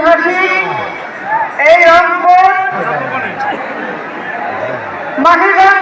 ঐতিহাসিক এই রংপুর মাহিগান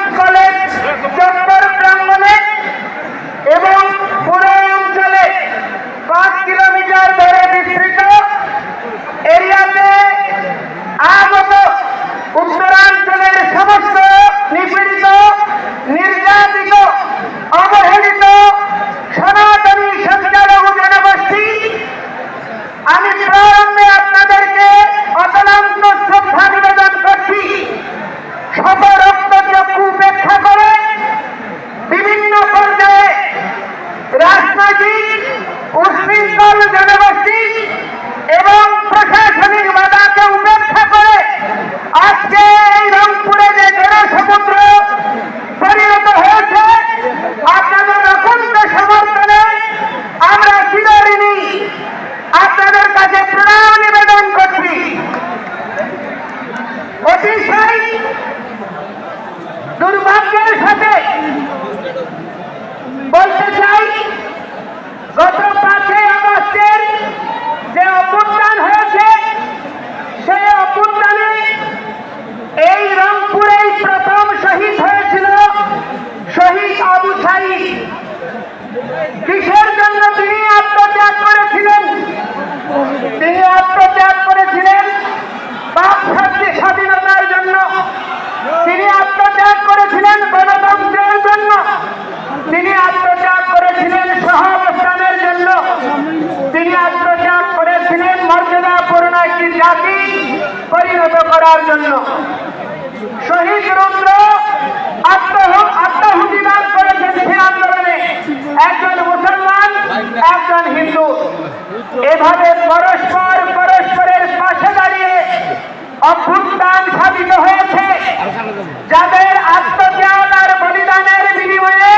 যাদের আত্মজ্ঞান আর বলিদানের বিনিময়ে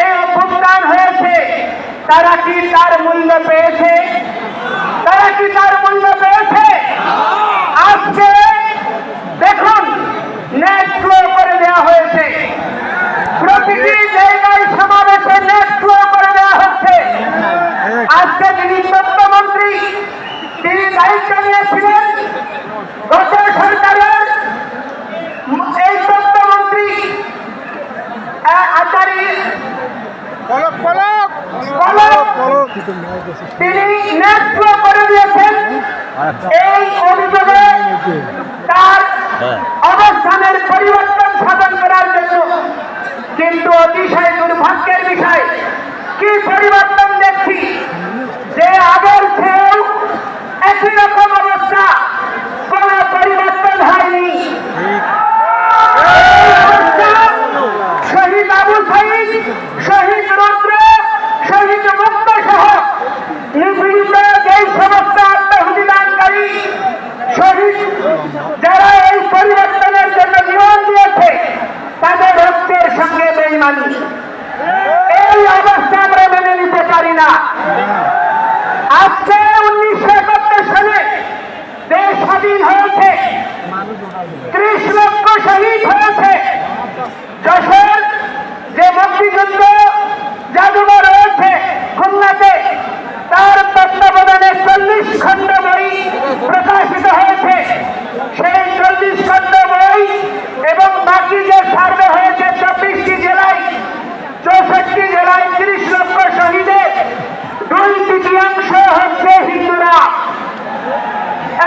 এই অভ্যুত্থান হয়েছে তারা কি তার মূল্য পেয়েছে তারা কি তার মূল্য পেয়েছে আজকে দেখুন নেট ফ্লো করে দেওয়া হয়েছে প্রতিটি জায়গায় সমাবেশে নেট ফ্লো করে দেওয়া হচ্ছে আজকে তিনি তথ্যমন্ত্রী তিনি দায়িত্ব নিয়েছিলেন গত সরকারের এই তথ্যমন্ত্রী আ- আচারি পলক পলক পলক পলক তিনি নেতৃত্ব করে দিয়েছেন এই অভিযোগে তার অবস্থানের পরিবর্তন সাধন করার জন্য কিন্তু অতিশয় দুর্ভাগ্যের বিষয় কি পরিবর্তন দেখছি যে আগের চেয়েও একই রকম অবস্থা কোন পরিবর্তন হয়নি শহীদ আবু সাইদ শহীদ রুদ্র শহীদ মুক্ত সহ নিপীড়িত যেই সমস্ত আত্মহুতিদানকারী শহীদ যারা এই পরিবর্তনের জন্য জীবন দিয়েছে তাদের রক্তের বেইমানি এই অবস্থা আমরা মেনে নিতে পারি না। আজকে উনিশশো একাত্তর সালে হয়েছে। ত্রিশ লক্ষ শহীদ হয়েছে। যশোর যে মুক্তিযুদ্ধ জাদুঘর রয়েছে খুলনাতে তার তত্ত্বাবধানে চল্লিশ খণ্ড বই প্রকাশিত হয়েছে সেই চল্লিশ খণ্ড বই এবং বাকি যে সার্ভে হয়েছে চব্বিশটি জেলায় চৌষট্টি জেলায় তিরিশ লক্ষ শহীদের দুই তৃতীয়াংশ হচ্ছে হিন্দুরা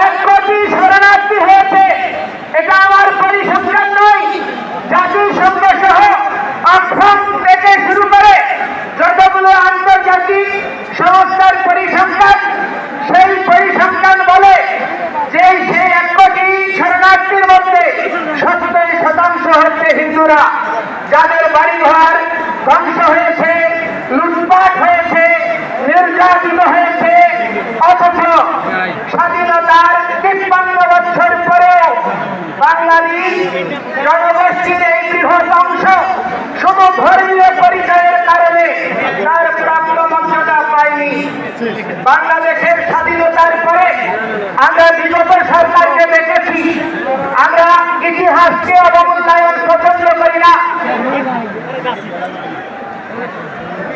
এক কোটি শরণার্থী হয়েছে এটা আমার পরিসংখ্যান নয় জাতিসংঘ সহ আসাম থেকে শুরু করে যতগুলো আন্তর্জাতিক সংস্থার পরিসংখ্যান, সেই পরিসংখ্যান বলে যে সেই এক কোটি শরণার্থীর মধ্যে সত্তর শতাংশ হচ্ছে হিন্দুরা, যাদের বাড়িঘর ধ্বংস হয়েছে, লুটপাট হয়েছে, নির্যাতিত হয়েছে, অথচ স্বাধীনতার তিপ্পান্ন বছর পরেও বাঙালি জনগোষ্ঠীর এই বৃহৎ অংশ শুধু ধর্মীয় পরিচয়ের কারণে তার প্রাপ্ত বাংলাদেশের স্বাধীনতার পরে আমরা বিগত সরকারকে দেখেছি। আমরা ইতিহাসকে অবমূল্যায়ন পছন্দ করি না।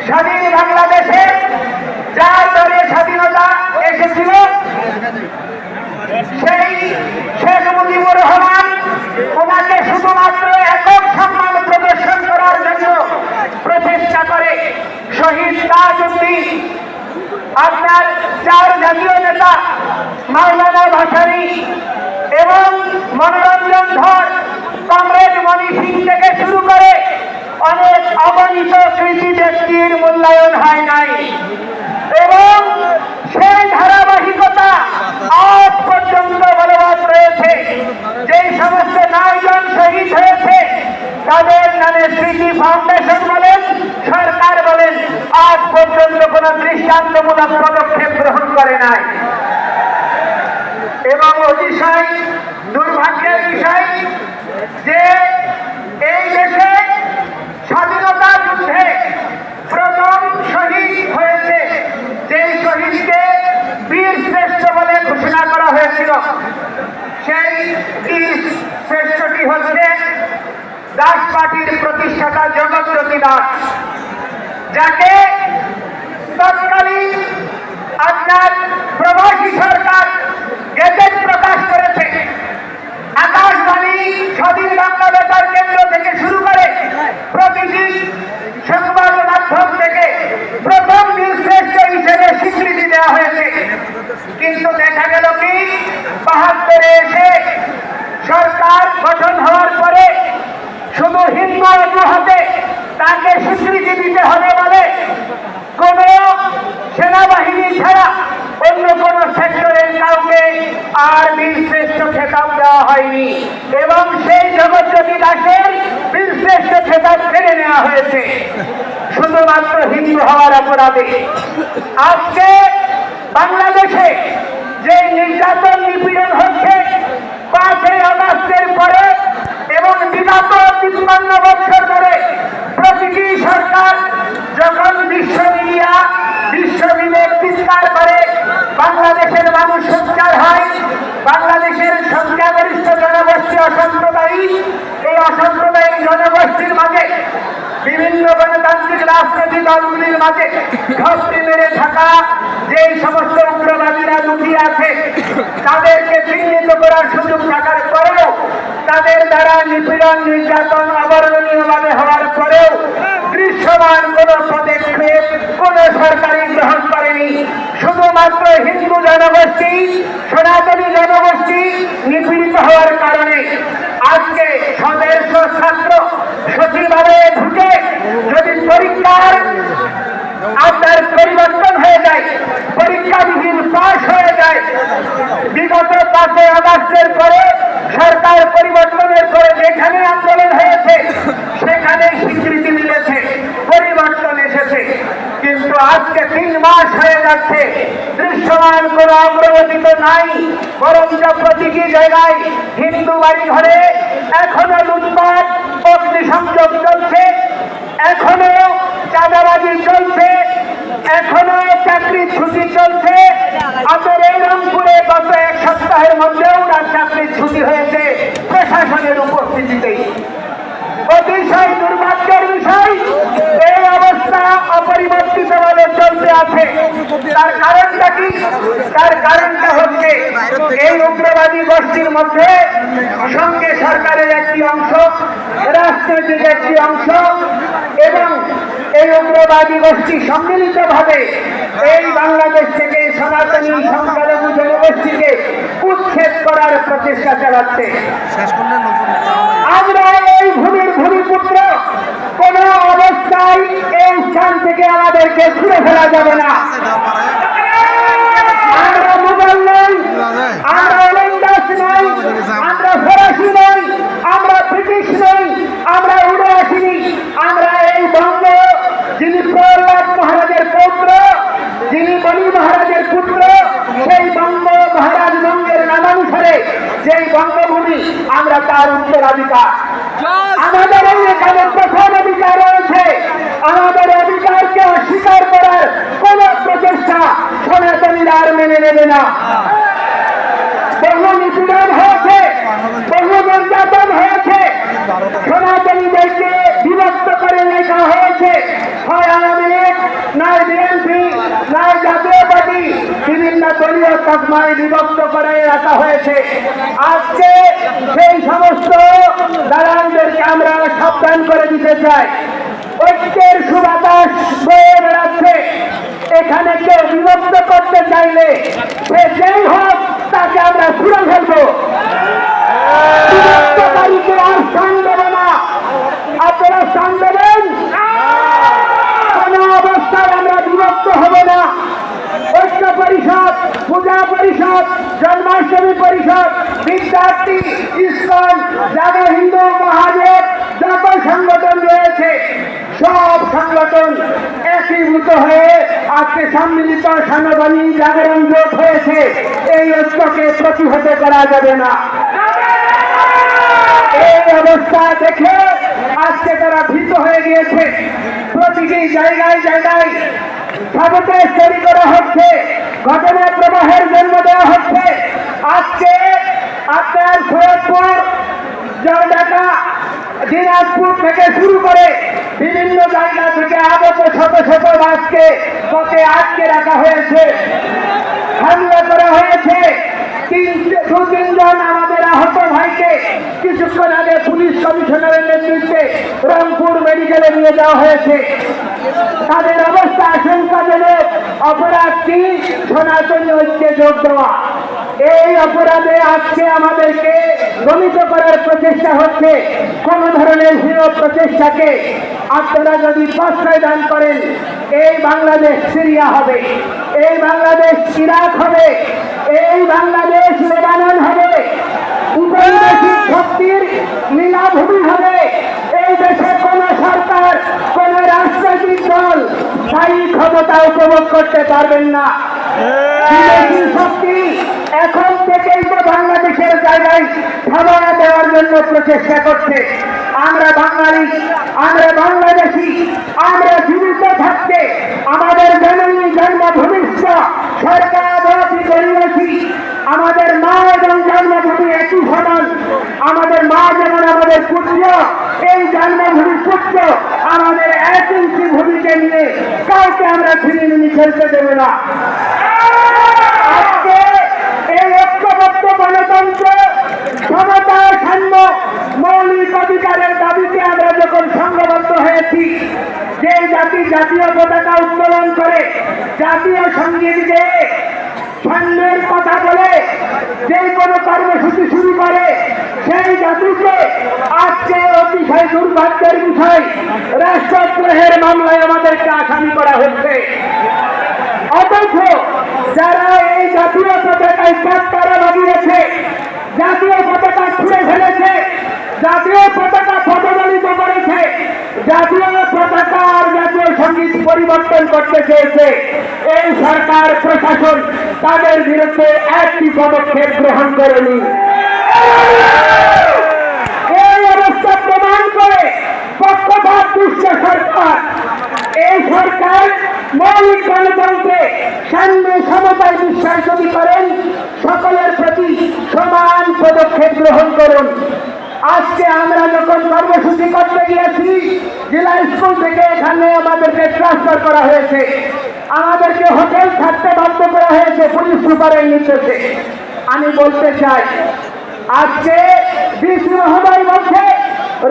স্বাধীন বাংলাদেশে যার দলে স্বাধীনতা এসেছিল, সেই শেখ মুজিবুর রহমান ওনাকে শুধুমাত্র একক সম্মান প্রদর্শন করার জন্য প্রচেষ্টা করে শহীদ তাজউদ্দিন আপনার চার জাতীয় নেতা মাওলানা ভাসানী এবং মনোরঞ্জন ধর কমরেড মণি সিং থেকে শুরু করে অনেক অগণিত কৃষি ব্যক্তির মূল্যায়ন হয় নাই। এবং সেই ধারাবাহিকতা আজ পর্যন্ত বলবৎ রয়েছে। যেই সমস্ত নয়জন শহীদ হয়েছে, তাদের নামে স্মৃতি ফাউন্ডেশন বলেন, সরকার আজ পর্যন্ত কোন দৃষ্টান্তমূলক পদক্ষেপ গ্রহণ করে নাই। এবং অতিশয় দুর্ভাগ্যের বিষয় যে এই দেশে স্বাধীনতা যুদ্ধে প্রথম শহীদ হয়েছে যে শহীদকে বীর শ্রেষ্ঠ বলে ঘোষণা করা হয়েছিল। সেই বীর শ্রেষ্ঠটি হচ্ছে দাস পার্টির প্রতিষ্ঠাতা জগৎজ্যোতি দাস। যাকে তৎকালীন আপনার প্রবাসী সরকার গেজেট প্রকাশ করেছে। আকাশবাণী স্বাধীন বাংলা বেতার কেন্দ্র থেকে শুরু করে প্রতিটি সংবাদ মাধ্যম থেকে প্রথম নিউজ বীরশ্রেষ্ঠ হিসেবে স্বীকৃতি দেওয়া হয়েছে। কিন্তু দেখা গেল কি? বাহাত্তরে এসে সরকার গঠন হওয়ার পরে শুধু হিন্দু অজুহাতে তাকে স্বীকৃতি দিতে হবে বলে কোন সেনাবাহিনী ছাড়া অন্য কোন সেক্টরের কাউকে আর বীরশ্রেষ্ঠ খেতাব দেওয়া হয়নি। এবং সেই জগৎজ্যোতি দাসের বীরশ্রেষ্ঠ খেতাব ফেলে নেওয়া হয়েছে। শুধুমাত্র হিন্দু হওয়ার অপরাধে। আজকে বাংলাদেশে যে নির্যাতন নিপীড়ন হচ্ছে, পাঁচই আগস্টের পরে এবং বিগত তিপ্পান্ন বছর প্রতিটি সরকার যখন বিশ্ব মিডিয়া, বিশ্ব বিবেক চিৎকার করে, বাংলাদেশের মানুষ সোচ্চার হয়, বাংলাদেশের সংখ্যাগরিষ্ঠ জনগোষ্ঠী অসাম্প্রদায়িক, এই অসাম্প্রদায়িক জনগোষ্ঠীর মাঝে বিভিন্ন গণতান্ত্রিক রাজনৈতিক দলগুলির মাঝে ঘপটি মেরে থাকা যে সমস্ত উগ্রবাদীরা লুকিয়ে আছে, তাদেরকে চিহ্নিত করার সুযোগ থাকার পরেও, তাদের দ্বারা নিপীড়ন, নির্যাতন, অবর্ণনীয়ভাবে হওয়ার পরেও দৃশ্যমান কোন পদক্ষেপ কোন সরকারি গ্রহণ করেনি। শুধুমাত্র হিন্দু জনগোষ্ঠী, সনাতনী জনগোষ্ঠী নিপীড়িত হওয়ার কারণে। আজকে সদস্য ছাত্র সচিবালয়ে ঢুকে যদি পরীক্ষার আপনার পরিবর্তন হয়ে যায় পরীক্ষা বিহীন পাশ হয়ে যায়, বিগত পাঁচই আগস্টের পরে সরকার পরিবর্তনের পরে যেখানে আন্দোলন হয়েছে, সেখানে স্বীকৃতি মিলেছে, পরিবর্তন এসেছে। কিন্তু আজকে তিন মাস হয়ে যাচ্ছে, দৃশ্যমান কোন অগ্রগতি তো নাই বরং যা প্রতিটি জায়গায় হিন্দু বাড়ি ঘরে এখনও লুটপাট, অগ্নিসংযোগ চলছে, এখনও চাঁদাবাজি চলছে, এখনও চাকরির ছুটি চলছে। আমাদের এই রংপুরে গত এক সপ্তাহের মধ্যেও তার চাকরির ছুটি হয়েছে, প্রশাসনের উপস্থিতিতেই। অতিশয় দুর্ভাগ্যের বিষয়। এই অবস্থা অপরিবর্তিত ভাবে চলতে আছে। তার কারণটা কি? তার কারণটা হচ্ছে এই উগ্রবাদী গোষ্ঠীর মধ্যে সঙ্গে সরকারের একটি অংশ রাজনৈতিক একটি অংশ এবং এই উগ্রবাদী গোষ্ঠী সম্মিলিত ভাবে এই বাংলাদেশ থেকে সনাতনী সংখ্যালঘু জনগোষ্ঠীকে উচ্ছেদ করার প্রচেষ্টা চালাচ্ছে। আমরা ভূমিপুত্র কোন অবস্থায় এই স্থান থেকে আমাদেরকে ছুড়ে ফেলা যাবে না। আমরা মুঘল নই, আমরা ওলন্দাজ নই, আমরা ফরাসি নই, আমরা ব্রিটিশ নই, আমরা উড়ে আসিনি আমরা এই বঙ্গ, যিনি প্রহ্লাদ মহারাজের পৌত্র, যিনি বলি মহারাজের পুত্র, সেই বঙ্গ মহারাজ বঙ্গের নামানুসারে যেই বঙ্গভূমি, আমরা তার উত্তরাধিকার। আমাদের এই এখানে প্রথম অধিকার রয়েছে। আমাদের অধিকারকে অস্বীকার করার কোন প্রচেষ্টা সনাতনীরা আর মেনে নেবে না। বিভক্ত করে রাখা হয়েছে। আজকে সেই সমস্ত দালালদেরকে আমরা সাবধান করে দিতে চাই। ঐক্যের সুবাতাস বয়ে বেড়াচ্ছে। এখানে কেউ বিভক্ত করতে চাইলে সে যেই হোক তাকে আমরা ছুড়ে ফেলব। আর স্থান না। আপনারা স্থান দেবেন কোন অবস্থায় আমরা বিভক্ত হব না ঐক্য পরিষদ, পূজা পরিষদ, জন্মাষ্টমী পরিষদ, বিদ্যার্থী, ইস্কন, জাগা হিন্দু মহাদেব, যত সংগঠন রয়েছে, সব সংগঠন একীভূত হয়ে আজকে সম্মিলিত সাংবাদিক জাগরণ জোট হয়েছে। এই ঐক্যকে প্রতিহত করা যাবে না। এই অবস্থা দেখে আজকে তারা ভীত হয়ে গিয়েছে। প্রতিটি জায়গায় জায়গায় সাবটেজ তৈরি করা হচ্ছে ঘটনা প্রবাহের জন্ম দেওয়া হচ্ছে। আজকে আপনার সৈয়দপুর জয়ঢাকা দিনাজপুর থেকে শুরু করে বিভিন্ন জায়গা থেকে আগত শত শত বাসকে পথে আটকে রাখা হয়েছে। হামলা করা হয়েছে। দু তিনজন আমাদের আহত ভাইকে কিছুক্ষণ আগে পুলিশ কমিশনারের নেতৃত্বে রংপুর মেডিকেলে নিয়ে যাওয়া হয়েছে। তাদের অবস্থা আশঙ্কাজনক অপরাধটি সনাতনী ঐক্যে যোগ দেওয়া। এই অপরাধে আজকে আমাদেরকে দমিত করার প্রচেষ্টা হচ্ছে। কোন ধরনের হীন প্রচেষ্টাকে আপনারা যদি প্রশ্রয় দান করেন, এই বাংলাদেশ সিরিয়া হবে, এই বাংলাদেশ ইরাক হবে, এই বাংলাদেশ লেবানন হবে, উপনিবেশিক শক্তির লীলাভূমি হবে, এই দেশে দল স্থায়ী ক্ষমতা উপভোগ করতে পারবেন না। শক্তি এখন থেকেই তো বাংলাদেশের জায়গায় খাবার দেওয়ার জন্য প্রচেষ্টা করছে। আমরা বাঙালি, আমরা বাংলাদেশি, আমরা জীবিত থাকতে আমাদের জননী জন্মভূমিষ্ঠ সরকার আমাদের মা এবং জন্মভূমি একই সমান আমাদের মা যেমন আমাদের পুত্র, এই জন্মভূমি পুত্র আমাদের এক ইঞ্চি ভূমিকে নিয়ে কাউকে আমরা ছিনিয়ে নিয়ে খেলতে দেবে না। এই ঐক্যবদ্ধ গণতন্ত্র সমতা সাম্য মৌলিক অধিকারের দাবিতে আমরা যখন সংঘবদ্ধ হয়েছি যে জাতি জাতীয় পতাকা উত্তোলন করে জাতীয় সংগীত গেয়ে সাম্যের কথা বলে যে কোনো কর্মসূচি শুরু করে, সেই জাতিকে আজকে অতিশয় দুর্ভাগ্যের বিষয় রাষ্ট্রদ্রোহের মামলায় আমাদেরকে আসামি করা হচ্ছে। অথচ যারা এই জাতীয় পতাকায় চারটারা লাগিয়েছে, জাতীয় পতাকা ছুঁড়ে ফেলেছে, জাতীয় পতাকা পদদলিত করেছে জাতীয় পতাকা আর জাতীয় সংগীত পরিবর্তন করতে চেয়েছে। এই সরকার প্রশাসন তাদের বিরুদ্ধে একটি পদক্ষেপ গ্রহণ করেনি। এই অবস্থা প্রমাণ করে পক্ষপাত দুষ্ট সরকার। এই সরকার মৌলিক গণতন্ত্রে সাম্য সমতায় বিশ্বাস যদি করেন। সকলের প্রতি সমান পদক্ষেপ গ্রহণ করুন। আজকে আমরা যখন কর্মসূচি করতে গিয়েছি, জেলা স্কুল থেকে এখানে আমাদেরকে ট্রান্সফার করা হয়েছে। আমাদেরকে হোটেল থাকতে বাধ্য করা হয়েছে, পুলিশ সুপারের নির্দেশে। আমি বলতে চাই, আজকে বিষ্ণু মহোদয় বলছে,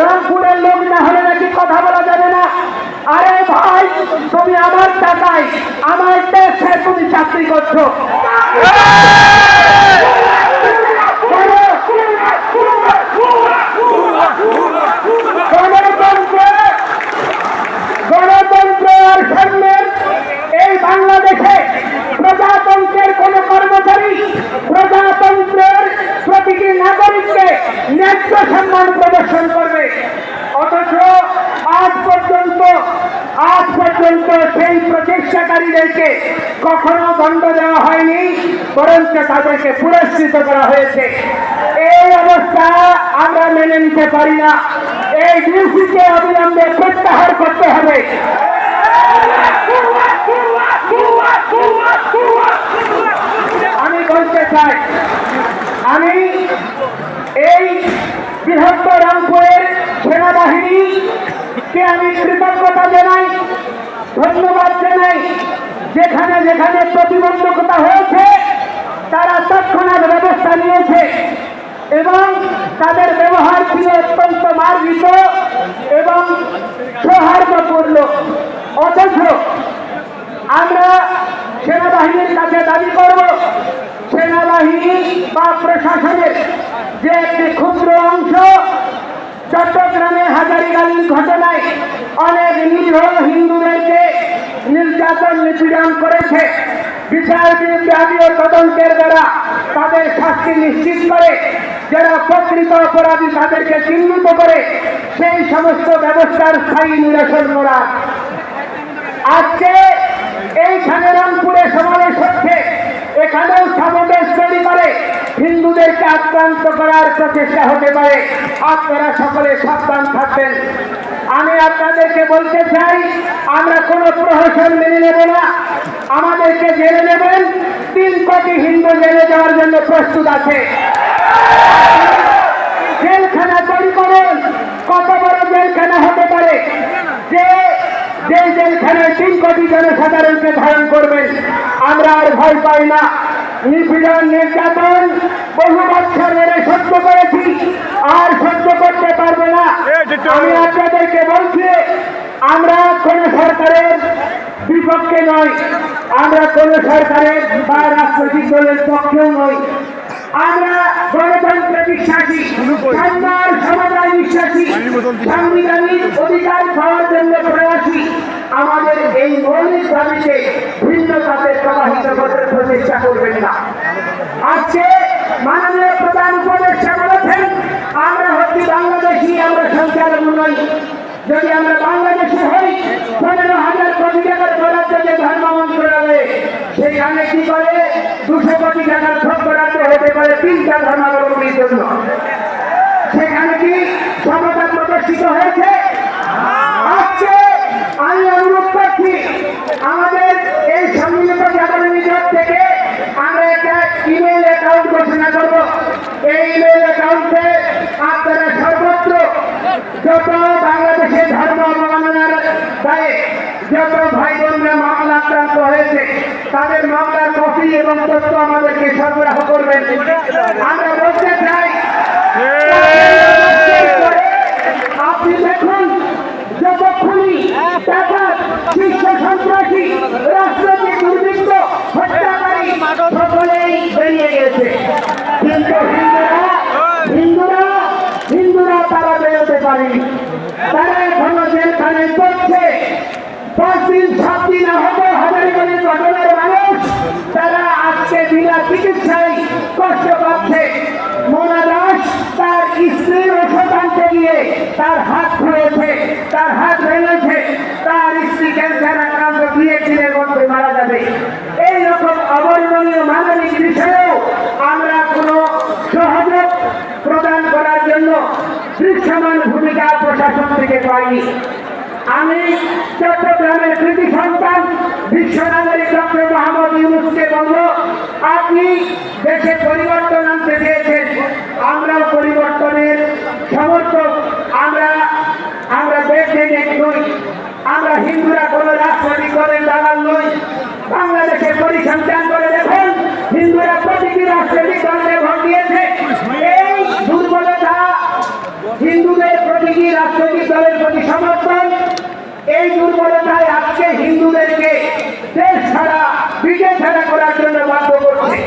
রংপুরের লোক না হলে নাকি কথা বলা যাবে না। আরে ভাই, তুমি আমার টাকায় আমার দেশে তুমি চাকরি করছ। অথচ আজ পর্যন্ত আজ পর্যন্ত সেই প্রচেষ্টাকারীদেরকে কখনো দণ্ড দেওয়া হয়নি, বরঞ্চ তাদেরকে পুরস্কৃত করা হয়েছে। এই অবস্থা আমরা মেনে নিতে পারি না। এই ডিউটিকে অবিলম্বে প্রত্যাহার করতে হবে। আমি বলতে চাই, আমি এই বৃহত্তর রংপুরের সেনাবাহিনীকে আমি কৃতজ্ঞতা জানাই, ধন্যবাদ জানাই। যেখানে যেখানে প্রতিবন্ধকতা হয়েছে, তারা তৎক্ষণাৎ ব্যবস্থা নিয়েছে। এবং তাদের ব্যবহার ছিল অত্যন্ত মার্জিত এবং সৌহার্দ্যপূর্ণ। অথচ আমরা সেনাবাহিনীর কাছে দাবি করব, সেনাবাহিনী বা প্রশাসনের যে একটি ক্ষুদ্র অংশ চট্টগ্রামে হাজারিগালির ঘটনায় অনেক নিরীহ হিন্দুদেরকে নির্যাতন নিপীড়ন করেছে। বিচার বিভাগীয় তদন্তের দ্বারা তাদের শাস্তি নিশ্চিত করে, যারা প্রকৃত অপরাধী তাদেরকে চিহ্নিত করে, সেই সমস্ত ব্যবস্থার স্থায়ী নিরসন করা আজকে এইখানে রংপুরে সমাবেশ হচ্ছে। এখানেও সমাবেশ তৈরি করে। হিন্দুদেরকে আক্রান্ত করার প্রচেষ্টা হতে পারে। আপনারা সকলে সাবধান থাকবেন। আমি আপনাদেরকে বলতে চাই, আমরা কোনো প্রহসন মেনে নেব না। আমাদেরকে জেনে নেবেন, তিন কোটি হিন্দু জেলে যাওয়ার জন্য প্রস্তুত আছে। জেলখানা তৈরি করুন, কত বড় জেলখানা হতে পারে? যে যে জেলখানায় তিন কোটি জনসাধারণকে ধারণ করবেন, আমরা আর ভয় পাই না। নিপীড়ন, নির্যাতন বহু বছর ধরে সহ্য করেছি আর সহ্য করতে পারব না। আমি আপনাদেরকে বলছি আমরা কোন সরকারের বিপক্ষে নয় আমরা কোন সরকারের বা রাজনৈতিক দলের পক্ষেও নই। আমরা গণতন্ত্রে বিশ্বাসী সন্ন্যার সমাজে বিশ্বাসী সাংবিধানিক অধিকার পাওয়ার জন্য প্রয়াসী। আমাদের এই মৌলিক দাবিতে ভিন্ন তাদের প্রবাহিত করতে প্রচেষ্টা করবেন না। আজকে মাননীয় প্রধান উপদেষ্টা বলেছেন, আমরা হচ্ছি বাংলাদেশি, আমরা সংখ্যালঘু নই যদি আমরা বাংলাদেশে হই, পনেরো হাজার কোটি টাকার বরাদ্দ যে ধর্ম মন্ত্রণালয়ে সেখানে কি করে? দুশো কোটি টাকার ভোট বরাদ্দ হতে পারে তিনটা ধর্মাবলম্বীর জন্য। সেখানে কি সমতা প্রদর্শিত হয়েছে? আজকে আমি অনুরোধ করছি আমাদের এই সম্মিলিত জাগরণ নিজের থেকে আমরা একটা ইমেল অ্যাকাউন্ট ঘোষণা করব। এই ইমেল অ্যাকাউন্টে আপনারা সর্বত্র যত বাংলাদেশের ধর্ম অবমাননার দায়ে যত ভাই বোনরা মামলা আক্রান্ত হয়েছে, তাদের মামলার কপি এবং তথ্য আমাদেরকে সরবরাহ করবেন। আমরা বলতে চাই, আপনি দেখুন যত খুনি শীর্ষ সন্ত্রাসী, রাজনৈতিক দুর্বৃত্ত হত্যাকারী সকলেই বেরিয়ে গেছে কিন্তু হিন্দুরা হিন্দুরা হিন্দুরা তারা বেরোতে পারেনি তারা এখনও জেলখানে করছে তারা আজকে বিনা চিকিৎসায় কষ্ট পাচ্ছে। তার স্ত্রীর ওষুধ আনতে তার হাত ধরেছে তার হাত ভেঙেছে, তার স্ত্রী ক্যান্সার আক্রান্ত দিয়ে দিনের মধ্যে মারা যাবে। এইরকম অবর্ণনীয় মানবিক বিষয়েও আমরা কোনো সহযোগ প্রদান করার জন্য দৃশ্যমান ভূমিকা প্রশাসন থেকে পাইনি। আমি চট্টগ্রামের কৃতি সন্তান বিশ্ব নাগরিক ডক্টর মোহাম্মদ ইউনুসকে বলব আপনি দেশে পরিবর্তন আনতে চেয়েছেন আমরাও পরিবর্তনের সমর্থক আমরা আমরা দেশ থেকে নই আমরা হিন্দুরা কোনো রাজনৈতিক দলের দালাল নই বাংলাদেশের পরিসংখ্যান করে দেখুন হিন্দুরা প্রতিটি রাজনৈতিক দলকে ভোট দিয়েছে এই দুর্বলতা হিন্দুদের প্রতিটি রাজনৈতিক দলের প্রতি সমর্থন এই দুর্বলতায় আজকে হিন্দুদেরকে দেশ ছাড়া বিজয় ছাড়া করার জন্য বাধ্য করছে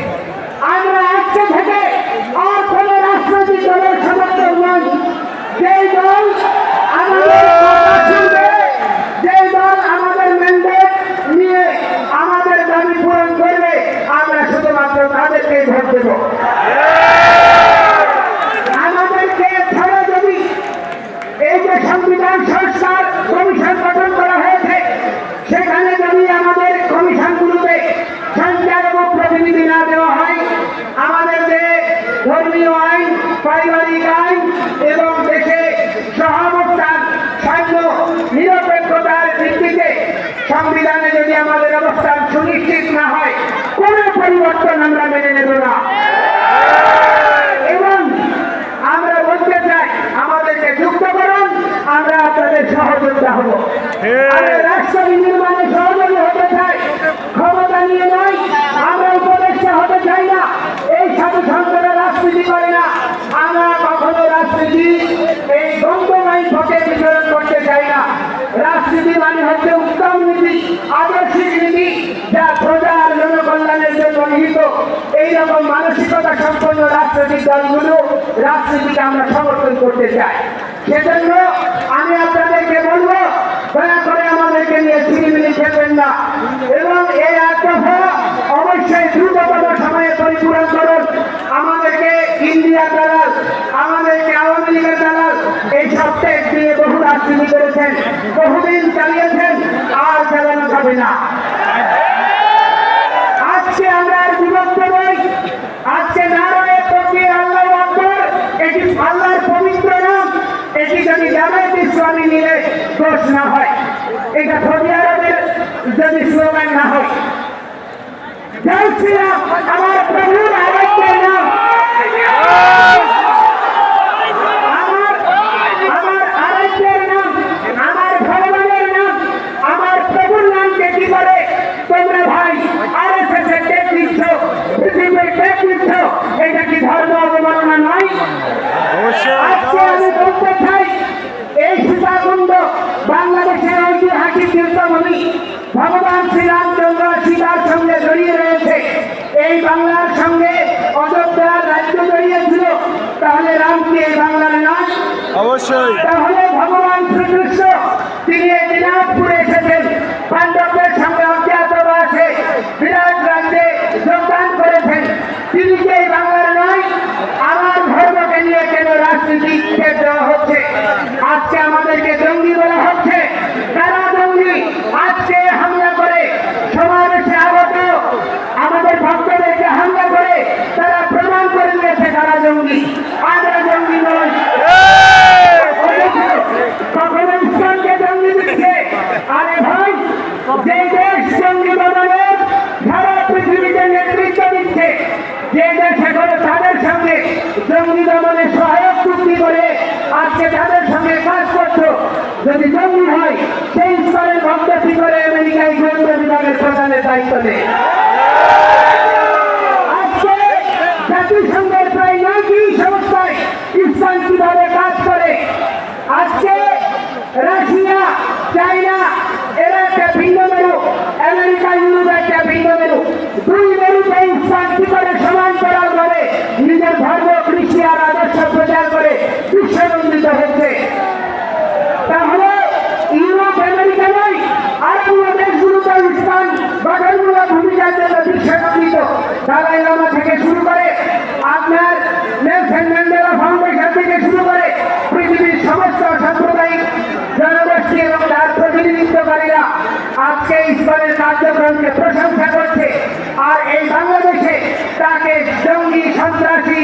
আমরা আজকে থেকে আর কোন রাজনৈতিক দলের সমর্থন নই যেই দল আমাদের কথা শুনবে যেই দল আমাদের ম্যান্ডেট নিয়ে আমাদের দাবি পূরণ করবে আমরা শুধুমাত্র তাদেরকে ভোট দেবো আমাদেরকে ছাড়া যদি এই যে সংবিধান সংস্কার কমিশন গঠন করা হয়েছে সেখানে যদি আমাদের কমিশনগুলোতে সংখ্যালঘু প্রতিনিধি না দেওয়া হয় আমাদের যে ধর্মীয় আইন পারিবারিক আইন এবং দেশে সহাবস্থান সৈন্য নিরপেক্ষতার ভিত্তিতে সংবিধানে যদি আমাদের অবস্থান সুনিশ্চিত না হয় কোনো পরিবর্তন আমরা মেনে নেব না। এবং আমরা বলতে চাই আমাদেরকে যুক্ত করুন আমরা আপনাদের সহযোগিতা হব। আমরা রাষ্ট্র নির্মাণে সহযোগী হতে চাই ক্ষমতা নিয়ে নয় আমরা উপদেষ্টা হতে চাই না এই সাধু সন্তরা রাজনীতি করে না। আমরা কখনো রাজনীতি এই গঙ্গমাই ভোটে বিতরণ করতে চাই না। রাজনীতি মানে হচ্ছে উত্তম আদর্শ নীতি যা প্রজার জনকল্যাণের জন্য নিহিত। এইরকম মানসিকতা সম্পন্ন রাজনৈতিক দলগুলো রাজনীতিকে আমরা সমর্থন করতে চাই। সেজন্য আমি আপনাদেরকে বলব, দয়া করে আমাদেরকে নিয়ে ঝিলিমিলি খেলবেন না। এবং এই আগ্রহ অবশ্যই দ্রুততম সময়ে পরিপূরণ আমাদেরকে ইন্ডিয়া রাজনীতি করেছেন, বহুদিন চালিয়েছেন, আর চালানো যাবে না। আজকে আমরা আর বিভক্ত নই। আজকে নারায়ণ তকবীর আল্লাহ আকবর, এটি আল্লাহর পবিত্র নাম। এটি যদি জামায়াত ইসলামী নিলে দোষ না হয়। এটা সৌদি আরবের যদি স্লোগান না হয়। আমার প্রভুর আরেকটার নাম আমার আমার আরেকটার নাম আমার ভগবানের নাম আমার প্রভুর নামকে কি করে তোমরা ভাই আর এস এস এর টেক দিচ্ছ পৃথিবীর টেক দিচ্ছ এটা কি ধর্ম অবমাননা নয় আজকে আমি বলতে চাই এই সীতাকুণ্ড বাংলাদেশের ঐতিহাসিক তীর্থভূমি ভগবান শ্রীরামচন্দ্র সীতার সঙ্গে জড়িয়ে রয়েছে এই বাংলার সঙ্গে অযোধ্যার রাজ্য জড়িয়েছিল তাহলে রাম কি বাংলার নয় অবশ্যই। তাহলে ভগবান শ্রীকৃষ্ণ তিনি এই দিনাজপুরে এসেছেন। পাণ্ডবদের সঙ্গে অজ্ঞাতবাসে বিরাট রাজ্যে যোগদান করেছেন। তিনি কি এই বাংলার নয় আমার ধর্মকে নিয়ে কেন রাজনীতি দেওয়া হচ্ছে? আজকে আমাদেরকে জঙ্গি বলা হচ্ছে তারা জঙ্গি আজকে হামলা করে সমাবেশে আগত আমাদের ভক্তদেরকে হামলা করে তারা প্রমাণ করে দিয়েছে তারা জঙ্গি আমরা জঙ্গি নয় কখনো ইসলামকে জঙ্গি দিচ্ছে আরে ভাই যে দেশ জঙ্গি বানানোর সারা পৃথিবীতে নেতৃত্ব দিচ্ছে যে দেশ এখন তাদের সঙ্গে জঙ্গি দমনে সহায়ক চুক্তি আজকে তাদের সঙ্গে কাজ করছ। যদি জঙ্গি হয় সেই স্তরের ভক্ত কি করে আমেরিকায় গোয়েন্দা বিভাগের প্রধানের দায়িত্ব নেয়? আজকে জাতিসংঘের প্রায় নয়টি সংস্থায় ইসলাম কীভাবে কাজ করে আজকে রাশিয়া চাইনা এরা একটা ভিন্ন মেরু আমেরিকা ইউরোপ একটা ভিন্ন মেরু দুই মেরুতে ইসলাম কি করে সমান করার ভাবে নিজের ধর্ম কৃষি আর আদর্শ প্রচার করে বিশ্বনন্দিত হচ্ছে তাহলে ইউরোপ আমেরিকা নয় আরবীয় দেশগুলোতে ইসলাম গঠনমূলক ভূমিকার জন্য বিশ্বনন্দিত দালাই লামা থেকে শুরু করে আপনার নেলসন ম্যান্ডেলা ফাউন্ডেশন থেকে শুরু করে পৃথিবীর সমস্ত সাম্প্রদায়িক জনগোষ্ঠী এবং তার প্রতিনিধিত্বকারীরা আজকে ইসলামের কার্যক্রমকে প্রশংসা করছে। আর এই বাংলাদেশে তাকে জঙ্গি সন্ত্রাসী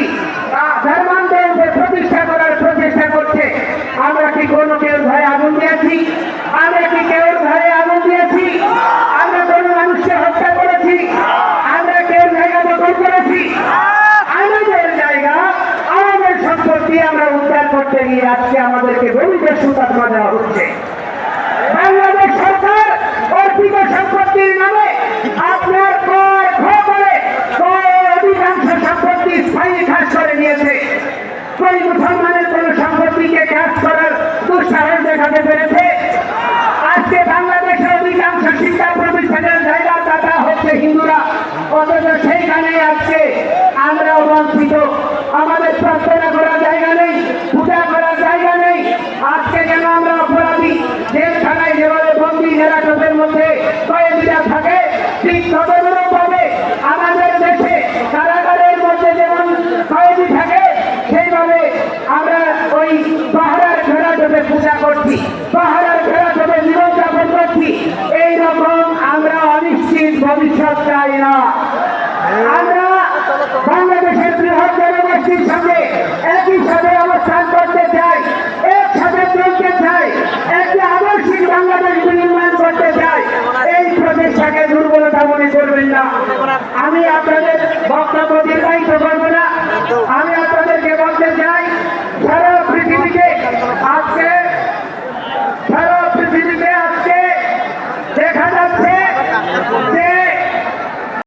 আহ, ধর্মান্তরকে প্রতিষ্ঠা করার প্রচেষ্টা করছে আমরা কি কোনো কেউ ঘরে আগুন দিয়েছি আমরা কি কেউ ঘরে আগুন দিয়েছি আমরা কোনো মানুষকে হত্যা করেছি আমরা কেউ জায়গা দখল করেছি আমাদের জায়গা আমাদের সম্পত্তি আমরা উদ্ধার করতে গিয়ে আজকে আমাদেরকে গরিবের সুতাত্মা দেওয়া হচ্ছে বাংলাদেশ সরকার অর্পিত সম্পত্তির নামে আপনার কর খ করে কর অধিকাংশ সম্পত্তি স্থায়ী খাস করে নিয়েছে কোন মুসলমানের কোন সম্পত্তিকে খাস করার দুঃসাহস পেরেছে। আজকে বাংলাদেশের অধিকাংশ শিক্ষা প্রতিষ্ঠানের জায়গা দাতা হচ্ছে হিন্দুরা। অথচ সেইখানে আজকে আমরা বঞ্চিত আমাদের প্রার্থনা করার জায়গা নেই, পূজা করার জায়গা নেই। আজকে যেন আমরা অপরাধী জেলখানায় যেভাবে বন্দি হেরাটতের মধ্যে কয়েকদিনা থাকে, ঠিক তদনুরূপ ভাবে আমাদের দেশে কারাগারের মধ্যে যেমন কয়েদি থাকে সেইভাবে আমরা ওই পাহাড়ের ঘেরাটতে পূজা করছি পাহাড়ের ঘেরাটতে জীবনযাপন করছি এইরকম আমরা অনিশ্চিত ভবিষ্যৎ চাই না আমরা বাংলাদেশের বৃহৎ জনগোষ্ঠীর সঙ্গে একই সাথে অবস্থান করতে চাই একসাথে চলতে চাই একটি আদর্শিক বাংলাদেশ নির্মাণ করতে চাই এই প্রচেষ্টাকে দুর্বলতা মনে প্রতি আপনাদের করব না আমি